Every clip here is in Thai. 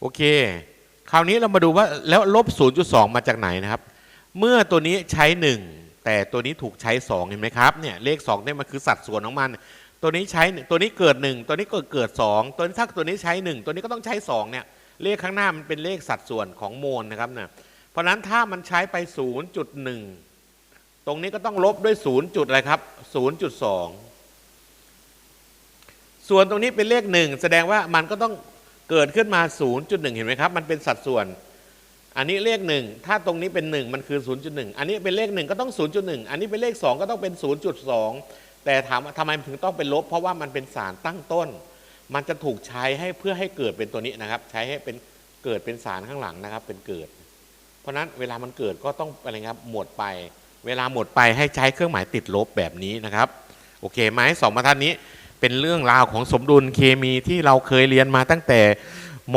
โอเค คราวนี้เรามาดูว่าแล้วลบ 0.2 มาจากไหนนะครับ เมื่อตัวนี้ใช้ 1 แต่ตัวนี้ถูกใช้ 2 เห็นไหมครับเนี่ยเลข2เนี่ยมันคือสัดส่วนของมัน ตัวนี้ใช้ตัวนี้เกิด 1 ตัวนี้ก็เกิด 2 ตัวนี้ถ้าตัวนี้ใช้ 1 ตัวนี้ก็ต้องใช้ 2 เนี่ยเลขข้างหน้ามันเป็นเลขสัดส่วนของโมลนะครับเนี่ยเพราะฉะนั้นถ้ามันใช้ไป 0.1 ตรงนี้ก็ต้องลบด้วย 0 จุดอะไรครับ 0.2 ส่วนตรงนี้เป็นเลข 1 แสดงว่ามันก็ต้อง เกิดขึ้นมา 0.1 เห็นไหมครับ มันเป็นสัดส่วน อันนี้เลข1ถ้าตรงนี้เป็น 1 มันคือ 0.1 อันนี้เป็นเลข1ก็ต้อง 0.1 อันนี้เป็นเลข 2 ก็ต้องเป็น 0.2 แต่ถามทำไมถึงต้องเป็นลบ เพราะว่ามันเป็นสารตั้งต้น มันจะถูกใช้ให้เพื่อให้เกิดเป็นตัวนี้นะครับ ใช้ให้เป็นเกิดเป็นสารข้างหลังนะครับ เป็นเกิด เพราะฉะนั้นเวลามันเกิดก็ต้องอะไรครับหมดไป เวลาหมดไปให้ใช้เครื่องหมายติดลบแบบนี้นะครับ โอเคไหมสองบรรทัดนี้ เป็นเรื่องราวของสมดุลเคมีที่เราเคยเรียนมาตั้งแต่ม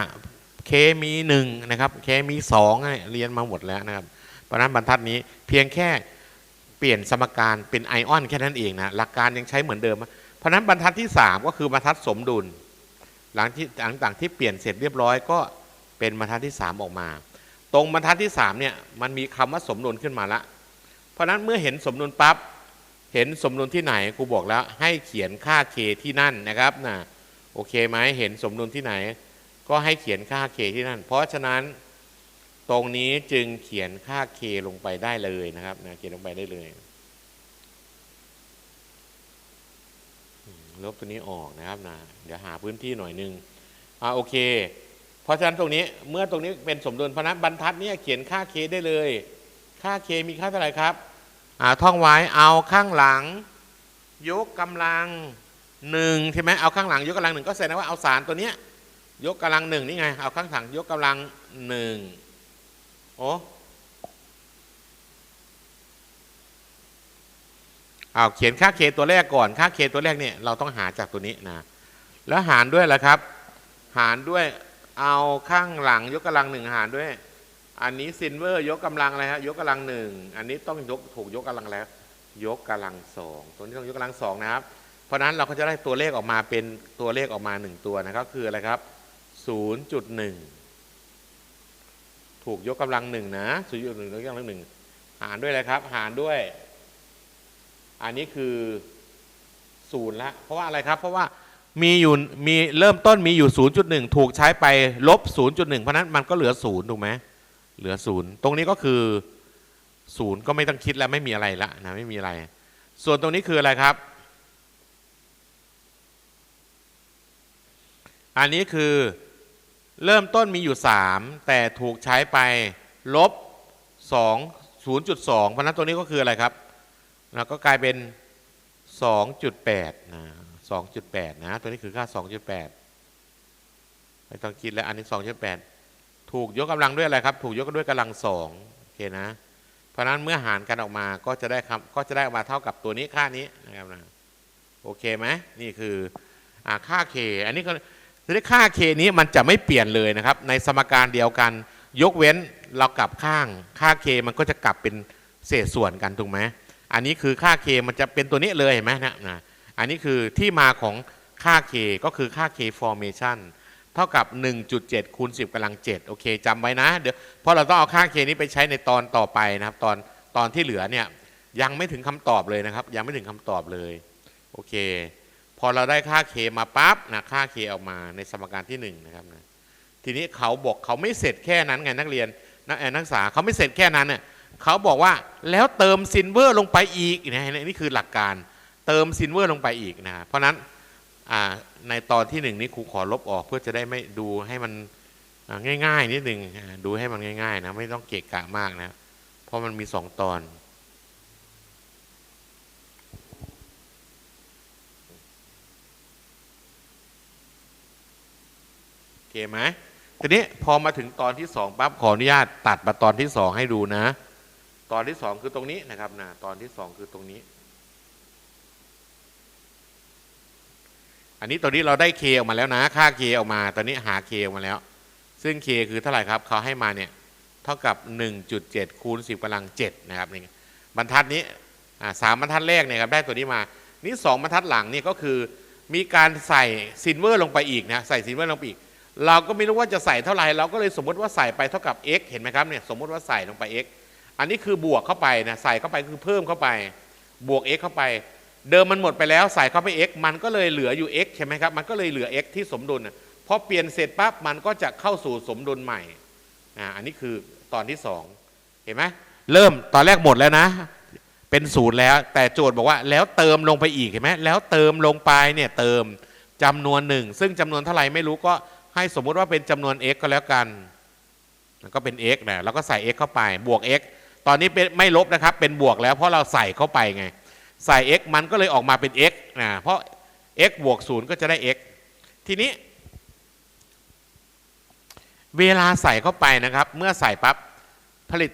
.5 เคมีหนึ่งนะครับเคมีสองเรียนมาหมดแล้วนะครับ เพราะนั้นบรรทัดนี้เพียงแค่เปลี่ยนสมการเป็นไอออนแค่นั้นเองนะหลักการยังใช้เหมือนเดิม เพราะนั้นบรรทัดที่ 3 ก็คือบรรทัดสมดุล หลังที่หลังจากที่เปลี่ยนเสร็จเรียบร้อยก็เป็นบรรทัดที่ 3 ออกมา ตรงบรรทัดที่3เนี่ยมันมีคำว่าสมดุลขึ้นมาละ เพราะฉะนั้นเมื่อเห็นสมดุลปั๊บ เห็นสมดุลที่ไหนครูบอกแล้วให้เขียนค่า k ที่นั่นนะครับนะโอเคไหมเห็นสมดุลที่ไหน ก็ให้เขียนค่า k ที่นั่น เพราะฉะนั้นตรงนี้จึงเขียนค่า k ลงไปได้เลยนะครับนะเขียนลงไปได้เลยลบตัวนี้ออกนะครับนะเดี๋ยวหาพื้นที่หน่อยนึงอ่าโอเค เพราะฉะนั้นตรงนี้เมื่อตรงนี้เป็นสมดุลพนันบรรทัดเนี้เขียนค่า k ได้เลย ค่า k มีค่าเท่าไหร่ครับ ท่องไว้เอาข้างหลัง ยกกำลังหนึ่งใช่ไหมเอาข้างหลังยกกำลังหนึ่งก็แสดงว่าเอาสารตัวเนี้ยยกกำลังหนึ่งนี่ไง เอาข้างถังยกกำลังหนึ่งโอ้เอาเขียนค่าเคตัวแรกก่อนค่าเคตัวแรกเนี่ยเราต้องหาจากตัวนี้นะแล้วหารด้วยแหละครับ หารด้วยเอาข้างหลังยกกำลังหนึ่งหารด้วย อันนี้ซินเวอร์ยกกำลังอะไรฮะยกกำลังหนึ่งอันนี้ต้องยกถูกยกกำลังแล้ว ยกกำลังสองตัวนี้ต้องยกกำลังสองนะครับ เพราะฉะนั้นเราก็จะได้ตัวเลขออกมาเป็นตัวเลขออกมาหนึ่งตัวนะครับ คืออะไรครับ0.1ถูกยกกำลังหนึ่งนะ0.1ยกกำลังหนึ่งหารด้วยอะไรครับ หารด้วย อันนี้คือศูนย์ละเพราะว่าอะไรครับ เพราะว่ามีอยู่มีเริ่มต้นมีอยู่ 0.1 ถูกใช้ไปลบ 0.1 เพราะนั้นมันก็เหลือศูนย์ถูกไหม เหลือศูนย์ตรงนี้ก็คือศูนย์ก็ไม่ต้องคิดแล้วไม่มีอะไรละนะไม่มีอะไร ส่วนตรงนี้คืออะไรครับ อันนี้คือเริ่มต้นมีอยู่ 3 แต่ถูกใช้ไปลบ 2 0.2 เพราะฉะนั้นตัวนี้ก็คืออะไรครับแล้วก็กลายเป็น 2.8 นะ 2.8 นะ ตัวนี้คือค่า 2.8 ไม่ต้องคิดแล้ว อันนี้ 2.8 ถูกยกกำลังด้วยอะไรครับ ถูกยกด้วยกำลัง2โอเคนะ เพราะนั้นเมื่อหารกันออกมาก็จะได้ครับก็จะได้ออกมาเท่ากับตัวนี้ค่านี้นะครับนะโอเคไหมนี่คืออ่าค่า k อันนี้ก็ที่ค่า k นี้มันจะไม่เปลี่ยนเลยนะครับ ในสมการเดียวกัน ยกเว้นเรากลับข้างค่า k มันก็จะกลับเป็นเศษส่วนกันถูกไหมอันนี้คือค่า k มันจะเป็นตัวนี้เลยเห็นไหมนะนะอันนี้คือที่มาของค่า k ก็คือค่า k formation เท่ากับ 1.7คูณ10กำลัง7โอเคจำไว้นะเดี๋ยวเพราะเราต้องเอาค่า k นี้ไปใช้ในตอนต่อไปนะครับ ตอนตอนที่เหลือเนี่ยยังไม่ถึงคำตอบเลยนะครับ ยังไม่ถึงคำตอบเลยโอเค พอเราได้ค่า k มาปั๊บนะค่า k ออกมาในสมการที่1นะครับนะทีนี้เขาบอกเขาไม่เสร็จแค่นั้นไงนักเรียนนักเอ่อนักศึกษาเขาไม่เสร็จแค่นั้นเนี่ยเขาบอกว่าแล้วเติมซินเวอร์ลงไปอีกนะนี่คือหลักการเติมซินเวอร์ลงไปอีกนะเพราะนั้น ในตอนที่หนึ่งนี้ครูขอลบออกเพื่อจะได้ไม่ดูให้มันง่าย ๆ นิดหนึ่งดูให้มันง่าย ๆ นะ ไม่ต้องเกะกะมากนะ เพราะมันมีสองตอน โอเคไหมทีนี้พอมาถึงตอนที่สองปั๊บขออนุญาตตัดมาตอนที่สองให้ดูนะ ตอนที่สองคือตรงนี้นะครับนะตอนที่สองคือตรงนี้ อันนี้ตอนนี้เราได้เคออกมาแล้วนะ ค่าเคออกมา ตอนนี้หาเคออกมาแล้ว ซึ่งเคคือเท่าไหร่ครับเขาให้มาเนี่ยเท่ากับ 1.7 คูณ 10กำลัง7นะครับนี่บรรทัดนี้สามบรรทัดแรกเนี่ยครับได้ตัวนี้มา นี่สองบรรทัดหลังนี่ก็คือมีการใส่ซินเวอร์ลงไปอีกนะใส่ซินเวอร์ลงไปอีก เราก็ไม่รู้ว่าจะใส่เท่าไหร่เราก็เลยสมมติว่าใส่ไปเท่ากับ x เห็นไหมครับเนี่ยสมมติว่าใส่ลงไป x อันนี้คือบวกเข้าไปนะใส่เข้าไปคือเพิ่มเข้าไป บวก x เข้าไป เดิมมันหมดไปแล้วใส่เข้าไป x มันก็เลยเหลืออยู่ x ใช่ไหมครับ มันก็เลยเหลือ x ที่สมดุลพอเปลี่ยนเสร็จปั๊บมันก็จะเข้าสู่สมดุลใหม่อ่าอันนี้คือตอนที่สองเห็นไหมเริ่มตอนแรกหมดแล้วนะ เป็นศูนย์แล้ว แต่โจทย์บอกว่าแล้วเติมลงไปอีกเห็นไหมแล้วเติมลงไปเนี่ยเติมจำนวนหนึ่งซึ่งจำนวนเท่าไหร่ไม่รู้ก็ให้สมมุติว่าเป็นจำนวน x ก็แล้วกันก็เป็น x นะแล้วก็ใส่ x เข้าไปบวก x ตอนนี้เป็นไม่ลบนะครับ เป็นบวกแล้วเพราะเราใส่เข้าไปไง ใส่ x มันก็เลยออกมาเป็น x นะเพราะ x บวก0ก็จะได้ x ทีนี้ เวลาใส่เข้าไปนะครับ เมื่อใส่ปั๊บผลิต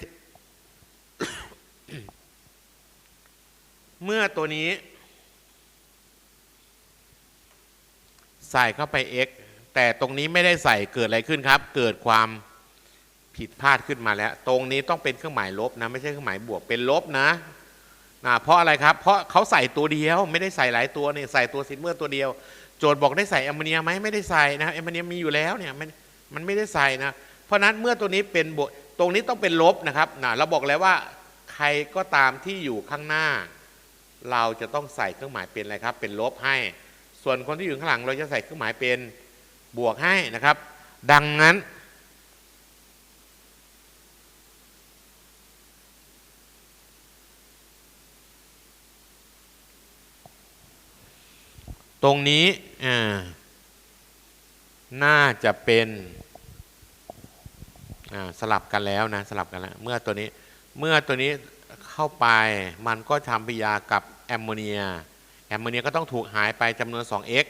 เมื่อตัวนี้ ใส่เข้าไป x แต่ตรงนี้ไม่ได้ใส่เกิดอะไรขึ้นครับ เกิดความผิดพลาดขึ้นมาแล้ว ตรงนี้ต้องเป็นเครื่องหมายลบนะ ไม่ใช่เครื่องหมายบวกเป็นลบนะ นะเพราะอะไรครับ เพราะเขาใส่ตัวเดียวไม่ได้ใส่หลายตัวเนี่ยใส่ตัวซินเมอร์ตัวเดียว โจทย์บอกได้ใส่แอมโมเนียไหมไม่ได้ใส่นะแอมโมเนียมีอยู่แล้วเนี่ยมันมันไม่ได้ใส่นะเพราะฉะนั้นเมื่อตัวนี้เป็นบวกตรงนี้ต้องเป็นลบนะครับนะเราบอกแล้วว่าใครก็ตามที่อยู่ข้างหน้า เราจะต้องใส่เครื่องหมายเป็นอะไรครับ เป็นลบให้ ส่วนคนที่อยู่ข้างหลังเราจะใส่เครื่องหมายเป็นบวกให้นะครับ ดังนั้น ตรงนี้น่าจะเป็นสลับกันแล้วนะสลับกันแล้ว เมื่อตัวนี้เมื่อตัวนี้เข้าไปมันก็ทำปฏิกิริยากับแอมโมเนียแอมโมเนียก็ต้องถูกหายไปจำนวน 2x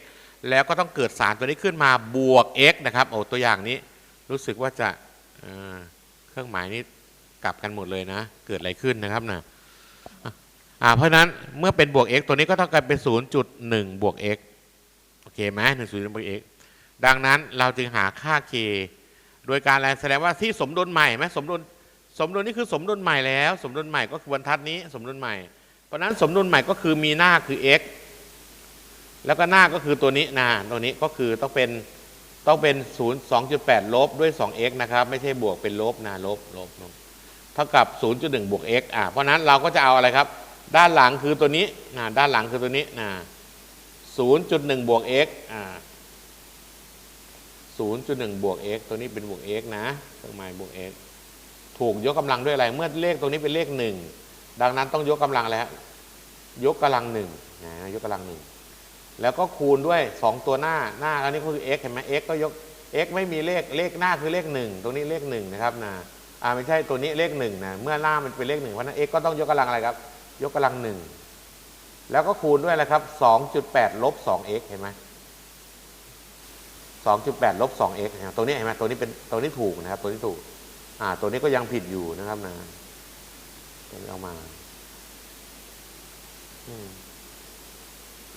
แล้วก็ต้องเกิดสารตัวนี้ขึ้นมาบวก x นะครับโอ้ตัวอย่างนี้รู้สึกว่าจะเครื่องหมายนี้กลับกันหมดเลยนะ เกิดอะไรขึ้นนะครับนะอ่า เพราะฉะนั้นเมื่อเป็นบวก x ตัวนี้ก็เท่ากับเป็น 0.1 บวก x โอเคไหมหนึ่งศูนย์บวก x ดังนั้นเราจึงหาค่า k โดยการอะไรแสดงว่าที่สมดุลใหม่ไหมสมดุลสมดุลนี่คือสมดุลใหม่แล้ว สมดุลใหม่ก็คือบรรทัดนี้สมดุลใหม่ เพราะฉะนั้นสมดุลใหม่ก็คือมีหน้าคือ x แล้วก็หน้าก็คือตัวนี้นะตัวนี้ก็คือต้องเป็นต้องเป็น 0 2.8 ลบด้วย 2x นะครับ ไม่ใช่บวกเป็นลบนะลบลบลบเท่ากับ 0.1 บวก x อะเพราะนั้นเราก็จะเอาอะไรครับ ด้านหลังคือตัวนี้นะด้านหลังคือตัวนี้นะ0.1บวก x อ่า0.1บวก x ตัวนี้เป็นบวก x นะเครื่องหมายบวก x ถูกยกกำลังด้วยอะไร เมื่อเลขตรงนี้เป็นเลขหนึ่งดังนั้นต้องยกกำลังแล้ว ยกกำลังหนึ่งนะยกกำลังหนึ่งแล้วก็คูณด้วย 2 ตัวหน้าหน้าแล้วนี่ก็คือ x เห็นไหม x ก็ยก x ไม่มีเลขเลขหน้าคือเลขหนึ่งตรงนี้เลขหนึ่งนะครับนะอ่าไม่ใช่ตัวนี้เลขหนึ่งนะเมื่อหน้ามันเป็นเลขหนึ่งเพราะฉะนั้น x ก็ต้องยกกำลังอะไรครับ ยกกำลังหนึ่งแล้วก็คูณด้วยอะไรครับ2.8ลบ 2x เห็นไหม2.8ลบ 2x นะครับตัวนี้เห็นไหมตัวนี้เป็นตัวนี้ถูกนะครับ ตัวนี้ถูก อ่า ตัวนี้ก็ยังผิดอยู่นะครับนะตัวนี้เอามา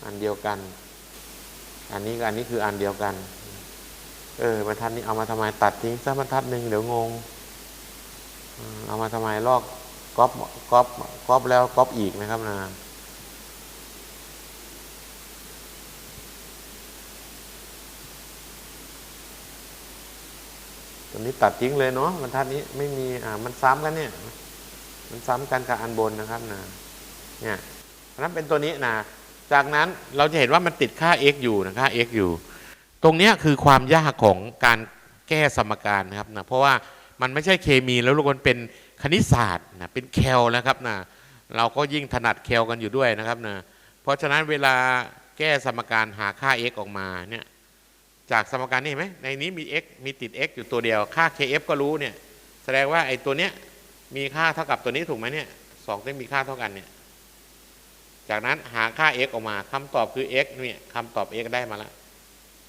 อันเดียวกัน อันนี้กับอันนี้คืออันเดียวกัน เออบรรทัดนี้เอามาทำไมตัดทิ้งสักบรรทัดหนึ่งเดี๋ยวงง เอามาทำไมลอก ก๊อปก๊อปก๊อปแล้วก๊อปอีกนะครับนะตัวนี้ตัดทิ้งเลยเนาะบรรทัดนี้ไม่มีอ่ามันซ้ำกันเนี่ย มันซ้ำกันกับอันบนนะครับนะเนี่ยเพราะนั้นเป็นตัวนี้นะจากนั้นเราจะเห็นว่ามันติดค่า x อยู่นะค่า x อยู่ ตรงนี้คือความยากของการแก้สมการนะครับนะเพราะว่ามันไม่ใช่เคมีแล้วลูกมันเป็น คณิตศาสตร์นะเป็นแคลนะครับนะเราก็ยิ่งถนัดแคลกันอยู่ด้วยนะครับนะเพราะฉะนั้นเวลาแก้สมการหาค่า x ออกมาเนี่ยจากสมการนี่เห็นไหมในนี้มี x มีติด x อยู่ตัวเดียว ค่า kf ก็รู้เนี่ยแสดงว่าไอ้ตัวเนี้ยมีค่าเท่ากับตัวนี้ถูกไหมเนี่ยสองต้องมีค่าเท่ากันเนี่ยจากนั้นหาค่า x ออกมาคำตอบคือ x เนี่ยคำตอบ x ได้มาแล้ว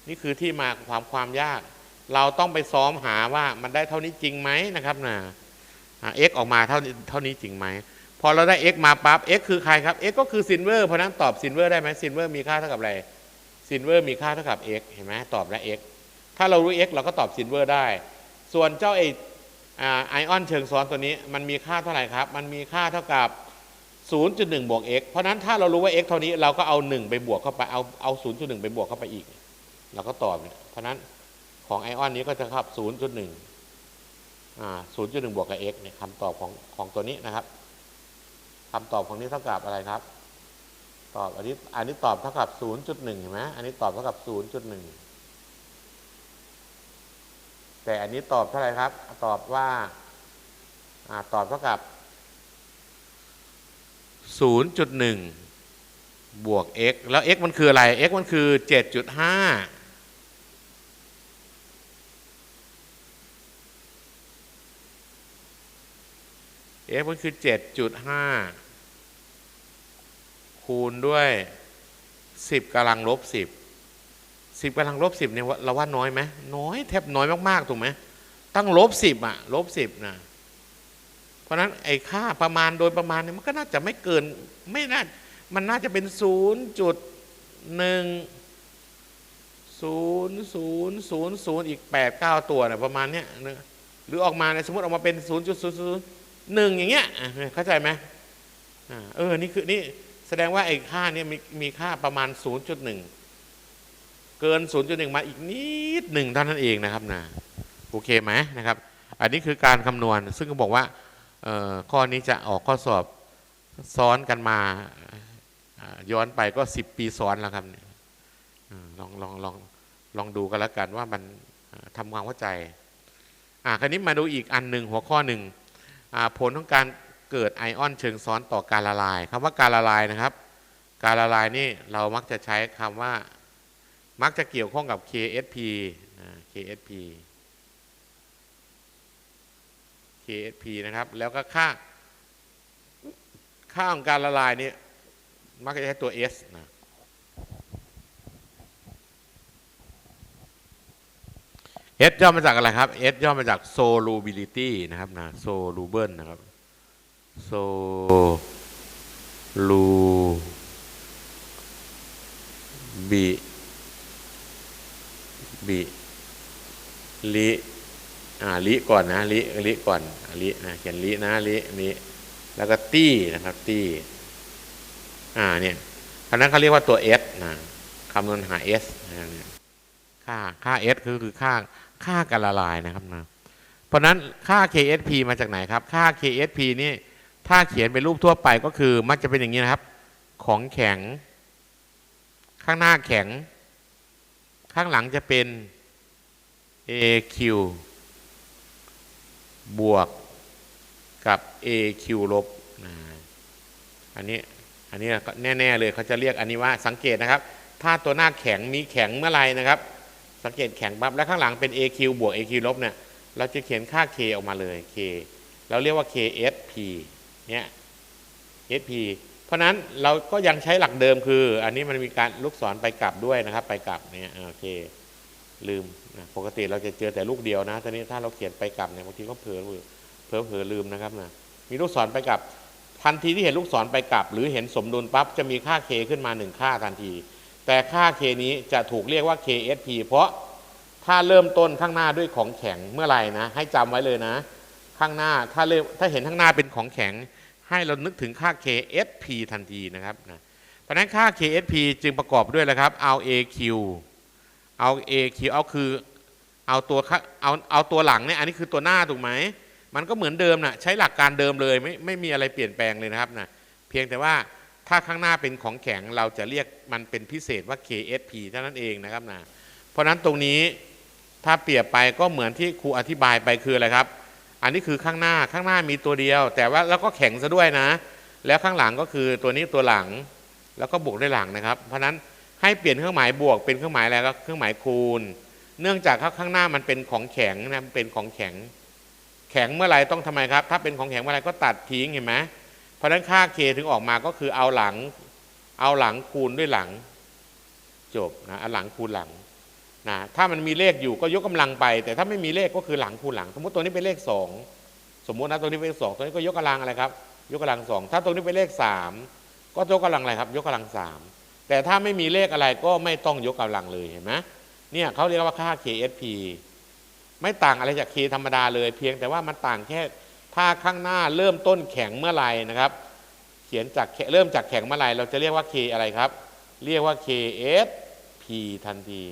นี่คือที่มาของความความยาก เราต้องไปซ้อมหาว่ามันได้เท่านี้จริงไหมนะครับนะ x ออกมาเท่าเท่านี้จริงไหมพอเราได้ x มาปั๊บ x คือใครครับ x ก็คือซินเวอร์เพราะนั้นตอบซินเวอร์ได้ไหมซินเวอร์มีค่าเท่ากับอะไรซินเวอร์มีค่าเท่ากับ x เห็นไหมตอบและ x ถ้าเรารู้ x เราก็ตอบซินเวอร์ได้ ส่วนเจ้าไอออนเชิงซ้อนตัวนี้มันมีค่าเท่าไหร่ครับ มันมีค่าเท่ากับ 0.1 บวก x เพราะนั้นถ้าเรารู้ว่า x เท่านี้เราก็เอา 1 ไปบวกเข้าไปเอาเอา 0.1 ไปบวกเข้าไปอีก เราก็ตอบ เพราะนั้นของไอออนนี้ก็จะครับ 0.1 ศูนย์จุดหนึ่งบวกกับ x เนี่ยคำตอบของของตัวนี้นะครับคำตอบของนี้เท่ากับอะไรครับ ตอบอันนี้อันนี้ตอบเท่ากับศูนย์จุดหนึ่งเห็นไหมอันนี้ตอบเท่ากับศูนย์จุดหนึ่งแต่อันนี้ตอบเท่าไหร่ครับ ตอบว่าอตอบเท่ากับศูนย์จุดหนึ่งบวก x แล้ว x มันคืออะไร x มันคือเจ็ดจุดห้า f มันคือ 7.5 คูณด้วย 10กำลังลบ 10 10กำลังลบ 10เนี่ยเราว่าน้อยไหมน้อยแทบน้อยมากๆถูกไหมตั้งลบ 10อะลบ 10นะเพราะนั้นไอ้ค่าประมาณโดยประมาณเนี่ยมันก็น่าจะไม่เกินไม่น่ามันน่าจะเป็น0.1 0 0 0 0อีก8 9ตัวนะประมาณเนี้ยนะหรือออกมาเนี่ยสมมติออกมาเป็น0.00 หนึ่งอย่างเงี้ยเข้าใจไหมอเออนี่คือนี่แสดงว่าไอ้ค่าเนี่ยมีมีค่าประมาณ 0.1 เกิน 0.1 มาอีกนิดหนึ่งเท่านั้นเองนะครับนะโอเคไหมนะครับ อันนี้คือการคำนวณ ซึ่งก็บอกว่าข้อนี้จะออกข้อสอบซ้อนกันมาย้อนไปก็ 10 ปีซ้อนแล้วครับลองลองลองลองดูกันแล้วกันว่ามันทำความเข้าใจ อ่าคราวนี้มาดูอีกอันหนึ่งหัวข้อหนึ่ง ผลของการเกิดไอออนเชิงซ้อนต่อการละลายคำว่าการละลายนะครับ การละลายนี่เรามักจะใช้คำว่ามักจะเกี่ยวข้องกับ KSP KSP KSP นะครับ แล้วก็ค่า ค่าของการละลายนี่มักจะใช้ตัว S นะ S ย่อมาจากอะไรครับ S ย่อมาจาก solubility นะครับนะ soluble นะครับ solubi bi ลิอ่าลิก่อนนะลิลิก่อนอ่าลินะเขียนลินะลินี้แล้วก็ตี้นะครับตี้อ่าเนี่ยคณะเขาเรียกว่าตัว S นะคำนวณหา S นะเนี่ย ค่าค่า S คือคือค่าค่าการละลายนะครับนะเพราะนั้นค่า KSP มาจากไหนครับ ค่า KSP นี่ถ้าเขียนเป็นรูปทั่วไปก็คือมักจะเป็นอย่างนี้นะครับ ของแข็ง ข้างหน้าแข็ง ข้างหลังจะเป็น AQ บวกกับ AQ ลบนะอันนี้อันนี้แน่ ๆ เลยเขาจะเรียกอันนี้ว่าสังเกตนะครับ ถ้าตัวหน้าแข็งมีแข็งเมื่อไหรนะครับ สังเกตแข็งปั๊บแล้วข้างหลังเป็น AQ บวก AQ ลบเนี่ยเราจะเขียนค่า K ออกมาเลย K เราเรียกว่า KSP เนี่ย SP เพราะนั้นเราก็ยังใช้หลักเดิมคือ อันนี้มันมีการลูกศรไปกลับด้วยนะครับ ไปกลับเนี่ยโอเคลืมนะปกติเราจะเจอแต่ลูกเดียวนะตอนนี้ถ้าเราเขียนไปกลับเนี่ยบางทีก็เผลอเผลอเผลอลืมนะครับนะมีลูกศรไปกลับ ทันทีที่เห็นลูกศรไปกลับ หรือเห็นสมดุลปั๊บจะมีค่า K ขึ้นมาหนึ่งค่าทันที แต่ค่า K นี้จะถูกเรียกว่า KSP เพราะถ้าเริ่มต้นข้างหน้าด้วยของแข็งเมื่อไหร่นะ ให้จำไว้เลยนะ ข้างหน้าถ้าเริ่มถ้าเห็นข้างหน้าเป็นของแข็ง ให้เรานึกถึงค่า KSP ทันทีนะครับนะเพราะฉะนั้นค่า KSP จึงประกอบด้วยแล้วครับเอา AQ เอา AQ เอาคือเอาตัวเอาเอาตัวหลังเนี่ยอันนี้คือตัวหน้าถูกไหมมันก็เหมือนเดิมนะใช้หลักการเดิมเลยไม่ไม่มีอะไรเปลี่ยนแปลงเลยนะครับนะเพียงแต่ว่า ถ้าข้างหน้าเป็นของแข็งเราจะเรียกมันเป็นพิเศษว่า KSP เท่านั้นเองนะครับนะเพราะนั้นตรงนี้ถ้าเปรียบไปก็เหมือนที่ครูอธิบายไปคืออะไรครับ อันนี้คือข้างหน้าข้างหน้ามีตัวเดียว แต่ว่าแล้วก็แข็งซะด้วยนะ แล้วข้างหลังก็คือตัวนี้ตัวหลัง แล้วก็บวกด้วยหลังนะครับ เพราะนั้นให้เปลี่ยนเครื่องหมายบวกเป็นเครื่องหมายอะไรก็เครื่องหมายคูณ เนื่องจากข้างหน้ามันเป็นของแข็งนะเป็นของแข็ง แข็งเมื่อไหร่ต้องทำไมครับ ถ้าเป็นของแข็งเมื่อไหร่ก็ตัดทิ้งเห็นไหม ราะฉะนั้นค่า k ถึงออกมาก็คือเอาหลัง เอาหลังคูณด้วยหลัง จบนะเอาหลังคูณหลังนะถ้ามันมีเลขอยู่ก็ยกกำลังไป แต่ถ้าไม่มีเลขก็คือหลังคูณหลัง สมมติตัวนี้เป็นเลขสองสมมตินะตัวนี้เป็นเลขสองตัวนี้ก็ยกกำลังอะไรครับ ยกกำลังสองถ้าตัวนี้เป็นเลขสามก็ยกกำลังอะไรครับ ยกกำลังสามแต่ถ้าไม่มีเลขอะไรก็ไม่ต้องยกกำลังเลยเห็นไหมเนี่ยเขาเรียกว่าค่า KSP ไม่ต่างอะไรจาก K ธรรมดาเลย เพียงแต่ว่ามันต่างแค่ ถ้าข้างหน้าเริ่มต้นแข็งเมื่อไหร่นะครับ เขียนจากเริ่มจากแข็งเมื่อไหร่เราจะเรียกว่า K อะไรครับ เรียกว่า KSP ทันที